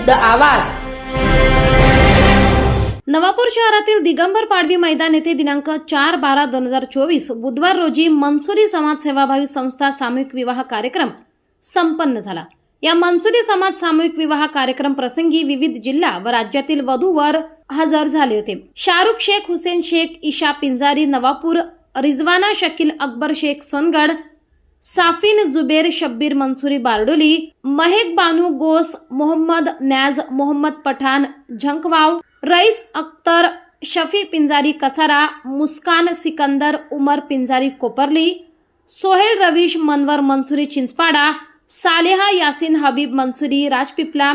युद्ध आवाज. नवापूर शहरातील दिगंबर पाडवी मैदान येथे दिनांक चार बारा दोन हजार चोवीस बुधवार रोजी मनसुरी समाज सेवाभावी संस्था सामूहिक विवाह कार्यक्रम संपन्न झाला. या मनसुरी समाज सामूहिक विवाह कार्यक्रम प्रसंगी विविध जिल्हा व राज्यातील वधूवर हजर झाले होते. शाहरुख शेख हुसेन शेख ईशा पिंजारी नवापूर रिजवाना शकील अकबर शेख सोनगड साफिन जुबेर शब्बीर मंसुरी बारडोली महेक बानू गोस मोहम्मद न्याज मोहम्मद पठाण झंकवाव रईस अख्तर शफी पिंजारी कसारा मुस्कान सिकंदर उमर पिंजारी कोपर्ली सोहेल रवीश मनवर मंसुरी चिंचपाडा सालेहा यासिन हबीब मंसुरी राजपिपला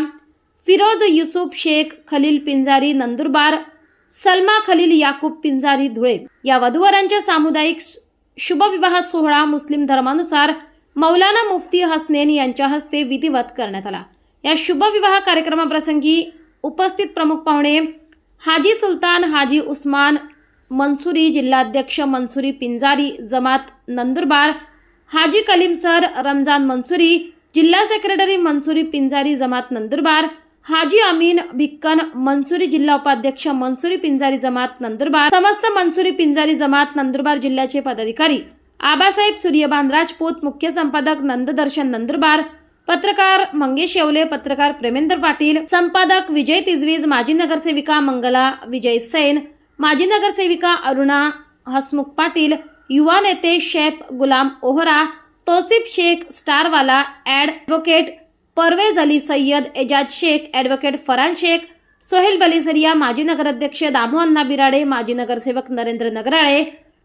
फिरोज युसुफ शेख खलील पिंजारी नंदुरबार सलमा खलील याकूब पिंजारी धुळे. या वधूवरांच्या सामुदायिक शुभविवाह सोहळा मुस्लिम धर्मानुसार मौलाना मुफ्ती हसनेन यांच्या हस्ते विधिवत करण्यात आला. या शुभविवाह कार्यक्रमाप्रसंगी उपस्थित प्रमुख पाहुणे हाजी सुलतान हाजी उस्मान मनसुरी जिल्हाध्यक्ष मनसुरी पिंजारी जमात नंदुरबार हाजी कलीम सर रमजान मनसुरी जिल्हा सेक्रेटरी मनसुरी पिंजारी जमात नंदुरबार हाजी अमीन भिक्कन मनसुरी जिल्हा उपाध्यक्ष मनसुरी पिंजारी जमात नंदुरबार समस्त मनसुरी पिंजारी जमात नंदुरबार जिल्ह्याचे पदाधिकारी. आबासाहेब सूर्यबान राजपूत मुख्य संपादक नंददर्शन नंदुरबार पत्रकार मंगेश येवले पत्रकार प्रेमेंद्र पाटील संपादक विजय तिजवीज माजी नगरसेविका मंगला विजय सैन माजी नगरसेविका अरुणा हसमुख पाटील युवा नेते शेफ गुलाम ओहरा तोसिफ शेख स्टारवाला ॲडव्होकेट परवेज अली सय्यद एजाज शेख ॲडव्होकेट फरान शेख सोहेल बलिसरिया माजी नगराध्यक्ष दामो अण्णा बिराडे माजी नगरसेवक नरेंद्र नगराळे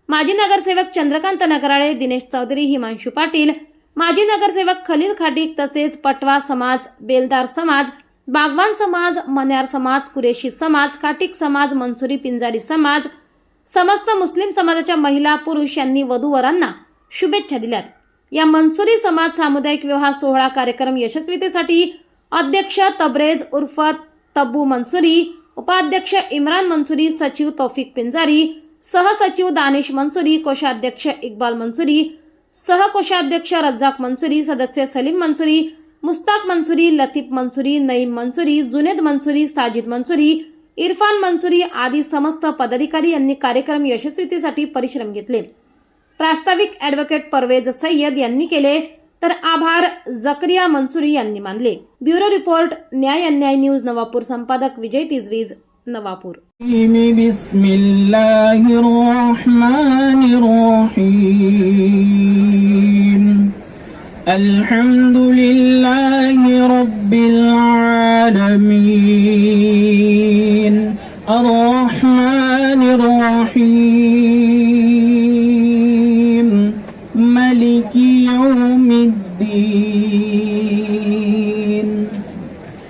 माजी नगरसेवक चंद्रकांत नगराळे दिनेश चौधरी हिमांशू पाटील माजी नगरसेवक खलील खाटीक तसेच पटवा समाज बेलदार समाज बागवान समाज मन्यार समाज कुरेशी समाज खाटीक समाज मनसुरी पिंजारी समाज समस्त मुस्लिम समाजाच्या महिला पुरुष यांनी वधूवरांना शुभेच्छा दिल्यात. या मनसुरी समाज सामुदायिक विवाह सोहळा कार्यक्रम यशस्वीतेसाठी अध्यक्ष तबरेज उर्फ तब्बू मनसुरी उपाध्यक्ष इम्रान मनसुरी सचिव तौफिक पिंजारी सहसचिव दानिश मनसुरी कोषाध्यक्ष इक्बाल मनसुरी सहकोषाध्यक्ष रज्जाक मनसुरी सदस्य सलीम मनसुरी मुस्ताक मनसुरी लतीफ मनसुरी नईम मनसुरी जुनेद मनसुरी साजिद मनसुरी इरफान मनसुरी आदी समस्त पदाधिकारी यांनी कार्यक्रम यशस्वीतेसाठी परिश्रम घेतले. प्रास्ताविक ॲडव्होकेट परवेज सय्यद यांनी केले तर आभार जकरिया मनसुरी यांनी मानले ब्युरो रिपोर्ट न्याय अन्याय न्यूज नवापूर संपादक विजय तिजवीज नवापूर بسم الله الرحمن الرحيم الحمد لله رب العالمين الرحمن الرحيم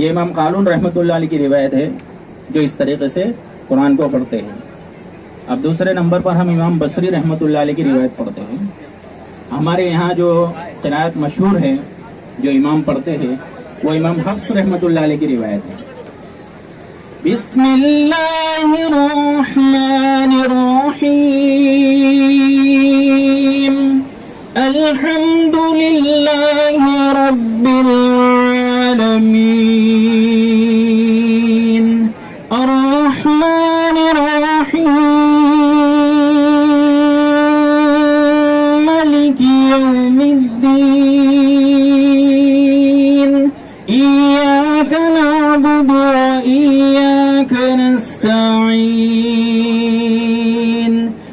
ये इमाम कानून रहमत की रिवायत है, जो इस तरीके से कुरान को पढ़ते हैं। अब दूसरे नंबर पर हम इमाम बसरी रहमत की रिवायत पढ़ते हैं। हमारे यहाँ जो किरायत मशहूर है, जो इमाम पढ़ते हैं, वो इमाम हफ्स रहमत की रिवायत है। बिस्मिल्लाहिर्रहमानिर्रहीम। रब्बिल आलमीन।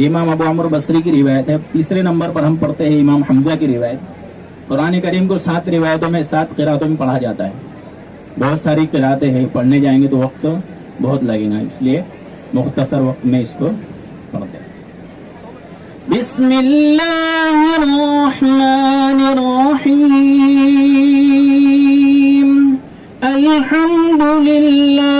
इमाम अबू अमर बसरी की रिवायत है। तीसरे नंबर पर हम पढ़ते हैं इमाम हमजा की रिवायत। कुरान करीम को सात रिवायतों में, सात किरातों में पढ़ा जाता है। बहुत सारी किरातें हैं, पढ़ने जाएँगे तो वक्त बहुत लगेगा, इसलिए मुख्तसर वक्त में इसको पढ़ते हैं। बिस्मिल्लाहिर्रहमानिर्रहीम।